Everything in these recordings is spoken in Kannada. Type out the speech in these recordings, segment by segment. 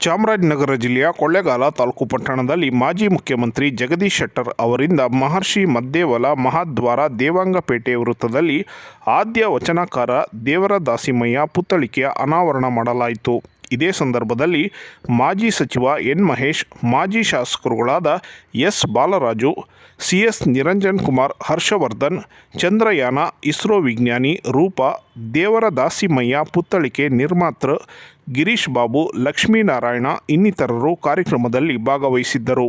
ಚಾಮರಾಜನಗರ ಜಿಲ್ಲೆಯ ಕೊಳ್ಳೇಗಾಲ ತಾಲೂಕು ಪಟ್ಟಣದಲ್ಲಿ ಮಾಜಿ ಮುಖ್ಯಮಂತ್ರಿ ಜಗದೀಶ್ ಶೆಟ್ಟರ್ ಅವರಿಂದ ಮಹರ್ಷಿ ಮದ್ದೇವಲ ಮಹಾದ್ವಾರ ದೇವಾಂಗಪೇಟೆ ವೃತ್ತದಲ್ಲಿ ಆದ್ಯ ವಚನಕಾರ ದೇವರ ದಾಸಿಮಯ್ಯ ಪುತ್ಥಳಿಕೆಯ ಅನಾವರಣ ಮಾಡಲಾಯಿತು. ಇದೇ ಸಂದರ್ಭದಲ್ಲಿ ಮಾಜಿ ಸಚಿವ ಎನ್ ಮಹೇಶ್, ಮಾಜಿ ಶಾಸಕರುಗಳಾದ S Balaraju C S Niranjan Kumar, Harshavardhan, Chandrayaan, ISRO ವಿಜ್ಞಾನಿ ರೂಪ ದೇವರ ದಾಸಿಮಯ್ಯ ಪುತ್ಥಳಿಕೆ ನಿರ್ಮಾತೃ ಗಿರೀಶ್ ಬಾಬು, ಲಕ್ಷ್ಮೀನಾರಾಯಣ ಇನ್ನಿತರರು ಕಾರ್ಯಕ್ರಮದಲ್ಲಿ ಭಾಗವಹಿಸಿದ್ದರು.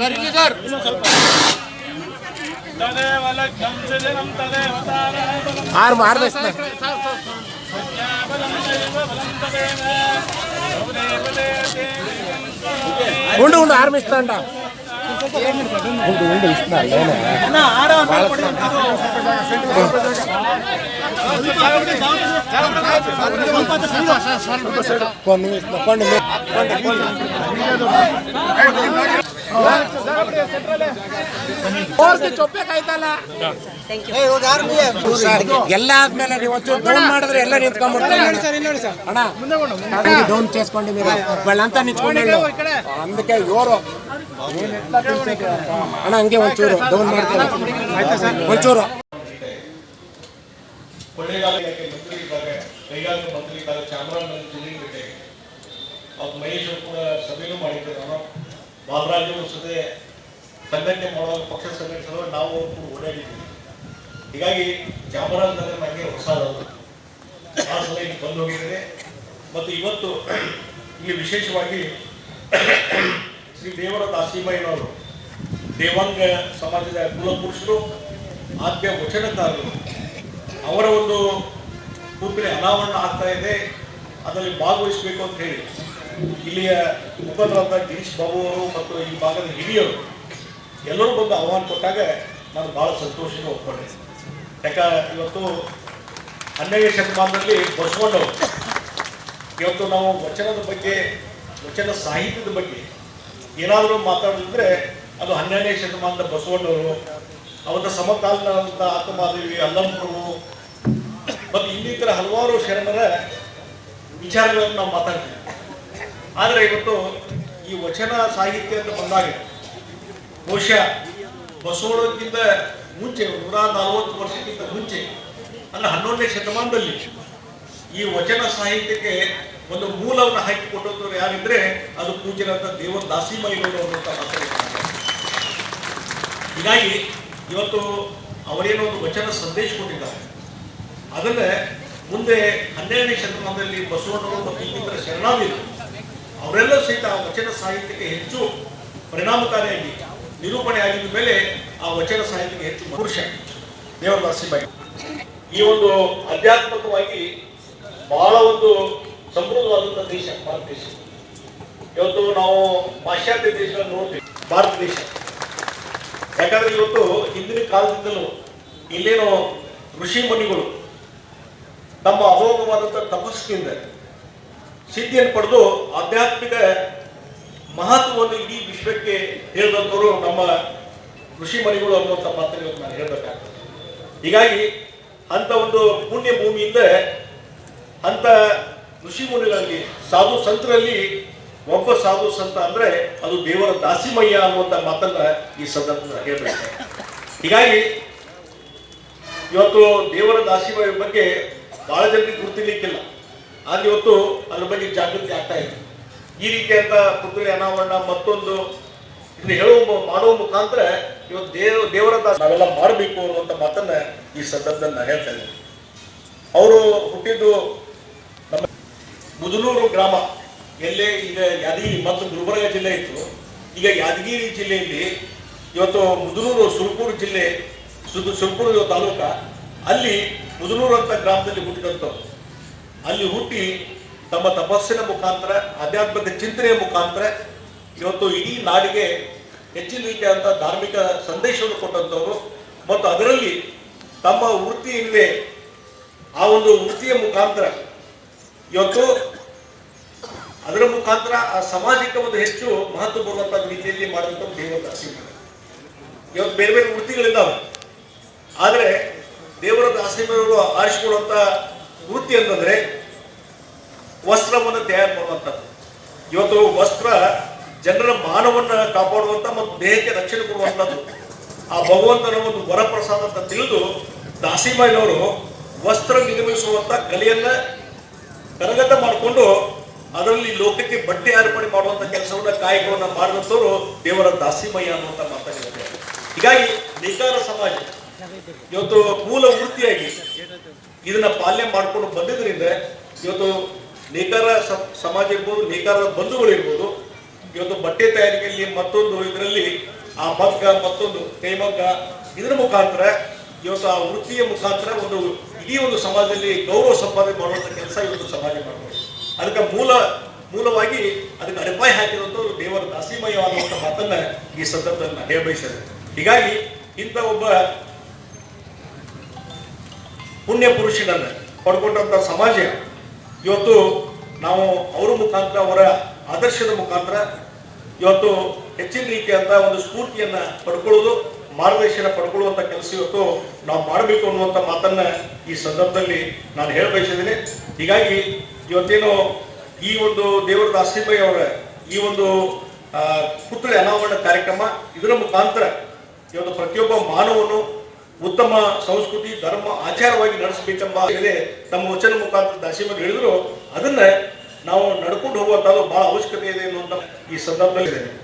ಇದಕ್ಕೆ ತಾನ? ಹಲೋ. ಶಾಂತಿ ಆರು ಮಾರ್ದ ఉండు ఉండు ఆర్మిస్తాండ ఉండు ఉండు ఇస్తున్నా నేనే కొన్ని ఇస్తున్నా కొన్ని కొన్ని ಎಲ್ಲ ಆದ್ಮೇಲೆ ನೀವು ಒಂಚೂರು ಡೌನ್ ಮಾಡಿದ್ರೆ ಎಲ್ಲ ನಿಂತ್ಕೊಂಡ್ಬಿಡ್ತಾರೆ ಅಣ್ಣ ಡೌನ್ చేసుకోండి మీరు వాళ్ళంతా నించుకోండి అందుకే ఎవరు ಅಣ್ಣ ಹಂಗೆ ಒಂಚೂರು ಡೌನ್ ಮಾಡ್ತಾರೆ ಒಂಚೂರು ಕೊಳ್ಳೇಗಾಲಕ್ಕೆ ಮಂತ್ರಿ ಇದ್ದಾರೆ ಕೈಗಾರಿಕೆ ಮಂತ್ರಿ ಇದ್ದಾರೆ ಚಾಮರಾಜನಗರ ಜಿಲ್ಲೆ ಭೇಟಿ ಅವ್ರು ಮಹೇಶ್ ಅವರು ಕೂಡ ಸಭೆನೂ ಮಾಡಿದ್ದೆ ನಾನು ಬಾಲರಾಜು ಜೊತೆ ಸಂಘಟನೆ ಮಾಡುವಾಗ ಪಕ್ಷ ಸಂಘಟಿಸಲು ನಾವು ಕೂಡ ಓಡಾಡಿದ್ದೀವಿ. ಹೀಗಾಗಿ ಚಾಮರಾಜನಗರ ನನಗೆ ಹೊಸದಲ್ಲ ಆ ಸಲ ಇಲ್ಲಿ ಬಂದು ಹೋಗಿದ್ದಾರೆ ಮತ್ತು ಇವತ್ತು ಇಲ್ಲಿ ವಿಶೇಷವಾಗಿ ಶ್ರೀ ದೇವರ ದಾಸಿಮಯ್ಯನವರು, ದೇವಾಂಗ ಸಮಾಜದ ಕುಲಪುರುಷರು, ಆದ್ಯ ವಚನಕಾರರು, ಅವರ ಒಂದು ಕೂಪಿನ ಅನಾವರಣ ಆಗ್ತಾ ಇದೆ. ಅದರಲ್ಲಿ ಭಾಗವಹಿಸಬೇಕು ಅಂತ ಹೇಳಿ. ಇಲ್ಲಿಯ ಮುಖಂಡರಾದ ಗಿರೀಶ್ ಬಾಬು ಅವರು ಮತ್ತು ಈ ಭಾಗದ ಹಿರಿಯರು ಎಲ್ಲರೂ ಬಂದು ಆಹ್ವಾನ ಕೊಟ್ಟಾಗ ನಾನು ಭಾಳ ಸಂತೋಷದಿಂದ ಒಪ್ಕೊಂಡೆ. ಯಾಕ ಇವತ್ತು ಹನ್ನೆರಡನೇ ಶತಮಾನದಲ್ಲಿ ಬಸವಣ್ಣವರು ಇವತ್ತು ನಾವು ವಚನದ ಬಗ್ಗೆ, ವಚನ ಸಾಹಿತ್ಯದ ಬಗ್ಗೆ ಏನಾದರೂ ಮಾತಾಡಿದ್ರೆ ಅದು ಹನ್ನೆರಡನೇ ಶತಮಾನದ ಬಸವಣ್ಣವರು ಅವರ ಸಮಕಾಲೀನರಾದಂಥ ಆತ್ಮಾದೇವಿ ಅಲ್ಲಂಪುರು ಮತ್ತು ಇನ್ನಿತರ ಹಲವಾರು ಶರಣರ ವಿಚಾರಗಳನ್ನು ನಾವು ಮಾತಾಡ್ತೀವಿ. ಆದರೆ ಇವತ್ತು ಈ ವಚನ ಸಾಹಿತ್ಯ ಅಂತ ಬಂದಾಗ ಬಹುಶಃ ಬಸವಣ್ಣಕ್ಕಿಂತ ಮುಂಚೆ, ನೂರ ನಲವತ್ತು ವರ್ಷಕ್ಕಿಂತ ಮುಂಚೆ, ಅಂದ್ರೆ ಹನ್ನೊಂದನೇ ಶತಮಾನದಲ್ಲಿ ಈ ವಚನ ಸಾಹಿತ್ಯಕ್ಕೆ ಒಂದು ಮೂಲವನ್ನು ಹಾಕಿಕೊಟ್ಟವರು ಯಾರಿದ್ರೆ ಅದು ಪೂಜ್ಯರಾದ ದೇವ ದಾಸಿಮಯ್ಯನವರು ಅನ್ನುವಂಥ ಹೀಗಾಗಿ ಇವತ್ತು ಅವರೇನೋ ಒಂದು ವಚನ ಸಂದೇಶ ಕೊಟ್ಟಿದ್ದಾರೆ. ಅದನ್ನೇ ಮುಂದೆ ಹನ್ನೆರಡನೇ ಶತಮಾನದಲ್ಲಿ ಬಸವಣ್ಣವರು ಮತ್ತು ಇನ್ನಿತರ ಶರಣಾದಿರು ಅವರೆಲ್ಲ ಸಹಿತ ಆ ವಚನ ಸಾಹಿತ್ಯಕ್ಕೆ ಹೆಚ್ಚು ಪರಿಣಾಮಕಾರಿಯಾಗಿ ನಿರೂಪಣೆ ಆಗಿದ್ದ ಮೇಲೆ ಆ ವಚನ ಸಾಹಿತ್ಯಕ್ಕೆ ಹೆಚ್ಚು ಪುರುಷ ದೇವರ ನರಸಿಂಹಯ್ಯ ಈ ಒಂದು ಆಧ್ಯಾತ್ಮಕವಾಗಿ ಬಹಳ ಒಂದು ಸಮೃದ್ಧವಾದಂಥ ದೇಶ, ಭಾರತ ದೇಶ. ಇವತ್ತು ನಾವು ಪಾಶ್ಚಾತ್ಯ ದೇಶಗಳನ್ನು ನೋಡ್ತೀವಿ, ಭಾರತ ದೇಶ. ಯಾಕಂದ್ರೆ ಇವತ್ತು ಹಿಂದಿನ ಕಾಲದಿಂದಲೂ ಇಲ್ಲೇನೋ ಋಷಿ ಮುನಿಗಳು ತಮ್ಮ ಅಮೋಘವಾದಂಥ ತಪಸ್ಸಿನಿಂದ ಸಿದ್ಧಿಯನ್ನು ಪಡೆದು ಆಧ್ಯಾತ್ಮಿಕ ಮಹತ್ವವನ್ನು ಇಡೀ ವಿಶ್ವಕ್ಕೆ ಹೇಳಿದಂಥವರು ನಮ್ಮ ಋಷಿ ಮನಿಗಳು ಅನ್ನುವಂಥ ಮಾತನ್ನು ನಾನು ಹೇಳಬೇಕಾಗ್ತದೆ. ಹೀಗಾಗಿ ಅಂಥ ಒಂದು ಪುಣ್ಯ ಭೂಮಿಯಿಂದ ಅಂಥ ಋಷಿ ಮುನಿಗಳಲ್ಲಿ ಸಾಧು ಸಂತರಲ್ಲಿ ಒಬ್ಬ ಸಾಧು ಸಂತ ಅಂದ್ರೆ ಅದು ದೇವರ ದಾಸಿಮಯ್ಯ ಅನ್ನುವಂಥ ಮಾತನ್ನ ಈ ಸಂದರ್ಭದಲ್ಲಿ ಹೇಳಬೇಕು ಹೀಗಾಗಿ ಇವತ್ತು ದೇವರ ದಾಸಿಮಯ್ಯ ಬಗ್ಗೆ ಬಹಳ ಜನರಿಗೆ ಗುರುತಿರ್ಲಿಕ್ಕಿಲ್ಲ. ಆದ್ರೆ ಇವತ್ತು ಅದ್ರ ಬಗ್ಗೆ ಜಾಗೃತಿ ಆಗ್ತಾ ಇದೆ. ಈ ರೀತಿಯಾದ ಪುತ್ರಿ ಅನಾವರಣ ಮತ್ತೊಂದು ಇದನ್ನ ಹೇಳುವ ಮಾಡುವ ಮುಖಾಂತರ ಇವತ್ತು ದೇವ ದೇವರ ನಾವೆಲ್ಲ ಮಾಡಬೇಕು ಅನ್ನುವಂಥ ಮಾತನ್ನ ಈ ಸಂದರ್ಭದಲ್ಲಿ ನಾನು ಹೇಳ್ತಾ ಇದ್ದೀನಿ. ಅವರು ಹುಟ್ಟಿದ್ದು ನಮ್ಮ ಮುದನೂರು ಗ್ರಾಮ. ಎಲ್ಲೇ ಈಗ ಯಾದಗಿರಿ, ಮತ್ತು ಗುಲ್ಬರ್ಗ ಜಿಲ್ಲೆ ಇತ್ತು. ಈಗ ಯಾದಗಿರಿ ಜಿಲ್ಲೆಯಲ್ಲಿ ಇವತ್ತು ಮುದನೂರು, ಸುರಪುರ ಜಿಲ್ಲೆ, ಸುದು, ಸುರಪುರ ತಾಲೂಕ, ಅಲ್ಲಿ ಮುದನೂರು ಅಂತ ಗ್ರಾಮದಲ್ಲಿ ಹುಟ್ಟಿದಂಥವ್ರು. ಅಲ್ಲಿ ಹುಟ್ಟಿ ತಮ್ಮ ತಪಸ್ಸಿನ ಮುಖಾಂತರ, ಆಧ್ಯಾತ್ಮಿಕ ಚಿಂತನೆಯ ಮುಖಾಂತರ ಇವತ್ತು ಇಡೀ ನಾಡಿಗೆ ಹೆಚ್ಚಿನ ರೀತಿಯಾದಂಥ ಧಾರ್ಮಿಕ ಸಂದೇಶವನ್ನು ಕೊಟ್ಟಂಥವರು. ಮತ್ತು ಅದರಲ್ಲಿ ತಮ್ಮ ವೃತ್ತಿ ಇಲ್ಲದೆ ಆ ಒಂದು ವೃತ್ತಿಯ ಮುಖಾಂತರ ಇವತ್ತು ಅದರ ಮುಖಾಂತರ ಆ ಸಮಾಜಕ್ಕೆ ಒಂದು ಹೆಚ್ಚು ಮಹತ್ವ ಬರುವಂತಹ ರೀತಿಯಲ್ಲಿ ಮಾಡಿದಂಥ ದೇವರ ದಾಸಿಮಯ್ಯ ಇವತ್ತು ಬೇರೆ ಬೇರೆ ವೃತ್ತಿಗಳಿದ್ದಾವೆ ಆದರೆ ದೇವರ ದಾಸಿಮರು ಆರಿಸಿಕೊಳ್ಳುವಂಥ ವೃತ್ತಿ ಅಂತಂದ್ರೆ ವಸ್ತ್ರವನ್ನು ತಯಾರು ಮಾಡುವಂಥದ್ದು. ಇವತ್ತು ವಸ್ತ್ರ ಜನರ ಮಾನವನ್ನ ಕಾಪಾಡುವಂತ ಮತ್ತು ದೇಹಕ್ಕೆ ರಕ್ಷಣೆ ಕೊಡುವಂಥದ್ದು. ಆ ಭಗವಂತನ ಒಂದು ವರಪ್ರಸಾದ ಅಂತ ತಿಳಿದು ದಾಸಿಮಾಯಿನವರು ವಸ್ತ್ರ ನಿರ್ಮಿಸುವಂತ ಕಲೆಯನ್ನ ಕರಗತ ಮಾಡಿಕೊಂಡು ಅದರಲ್ಲಿ ಲೋಕಕ್ಕೆ ಬಟ್ಟೆ ಅರ್ಪಣೆ ಮಾಡುವಂತ ಕೆಲಸವನ್ನ ಕಾಯಕವನ್ನ ಮಾಡಿದಂಥವ್ರು ದೇವರ ದಾಸಿಮಯ್ಯ ಅನ್ನುವಂಥ ಮಾತಾಡಿದ್ದಾರೆ ಹೀಗಾಗಿ ನೇಕಾರ ಸಮಾಜ ಇವತ್ತು ಮೂಲ ವೃತ್ತಿಯಾಗಿ ಇದನ್ನ ಪಾಲನೆ ಮಾಡ್ಕೊಂಡು ಬಂದಿದ್ದರಿಂದ ಇವತ್ತು ನೇಕಾರ ಸಮಾಜ ಇರ್ಬೋದು ನೇಕಾರದ ಬಂಧುಗಳು ಇರ್ಬೋದು, ಇವತ್ತು ಬಟ್ಟೆ ತಯಾರಿಕೆಯಲ್ಲಿ ಮತ್ತೊಂದು ಇದರಲ್ಲಿ ಆ ಮಗ್ಗ ಮತ್ತೊಂದು ಕೈಮಗ್ಗ ಇದರ ಮುಖಾಂತರ ಇವತ್ತು ಆ ವೃತ್ತಿಯ ಮುಖಾಂತರ ಒಂದು ಇಡೀ ಒಂದು ಸಮಾಜದಲ್ಲಿ ಗೌರವ ಸಂಪಾದನೆ ಮಾಡುವಂಥ ಕೆಲಸ ಇವತ್ತು ಸಮಾಜ ಮಾಡ್ಬೋದು. ಅದಕ್ಕೆ ಮೂಲ, ಮೂಲವಾಗಿ ಅದಕ್ಕೆ ಅಡಿಪಾಯ ಹಾಕಿರುವಂತ ದೇವರ ದಾಸಿಮಯ ಅನ್ನುವಂಥ ಮಾತನ್ನ ಈ ಸಂದರ್ಭದಲ್ಲಿ ನಾನು ಹೇಳಬಯಸಿದೆ ಹೀಗಾಗಿ ಇಂಥ ಒಬ್ಬ ಪುಣ್ಯ ಪುರುಷನನ್ನು ಪಡ್ಕೊಂಡಂಥ ಸಮಾಜ. ಇವತ್ತು ನಾವು ಅವರ ಮುಖಾಂತರ, ಅವರ ಆದರ್ಶದ ಮುಖಾಂತರ ಇವತ್ತು ಹೆಚ್ಚಿನ ರೀತಿಯಾದ ಒಂದು ಸ್ಫೂರ್ತಿಯನ್ನು ಪಡ್ಕೊಳ್ಳೋದು, ಮಾರ್ಗದರ್ಶನ ಪಡ್ಕೊಳ್ಳುವಂಥ ಕೆಲಸ ಇವತ್ತು ನಾವು ಮಾಡಬೇಕು ಅನ್ನುವಂಥ ಮಾತನ್ನು ಈ ಸಂದರ್ಭದಲ್ಲಿ ನಾನು ಹೇಳ ಬಯಸಿದ್ದೀನಿ ಹೀಗಾಗಿ ಇವತ್ತೇನು ಈ ಒಂದು ದೇವರ ದಾಸಿಬಾಯಿ ಅವರ ಈ ಒಂದು ಪುತ್ರ ಅನಾವರಣ ಕಾರ್ಯಕ್ರಮ ಇದರ ಮುಖಾಂತರ ಇವತ್ತು ಪ್ರತಿಯೊಬ್ಬ ಮಾನವನು ಉತ್ತಮ ಸಂಸ್ಕೃತಿ, ಧರ್ಮ ಆಚಾರವಾಗಿ ನಡೆಸಬೇಕೆಂಬ ತಮ್ಮ ವಚನ ಮುಖಾಂತರ ದಾಸಿಮರು ಹೇಳಿದ್ರು. ಅದನ್ನ ನಾವು ನಡ್ಕೊಂಡು ಹೋಗುವಂತದ್ದು ಬಹಳ ಅವಶ್ಯಕತೆ ಇದೆ ಅನ್ನುವಂಥ ಈ ಸಂದರ್ಭದಲ್ಲಿ.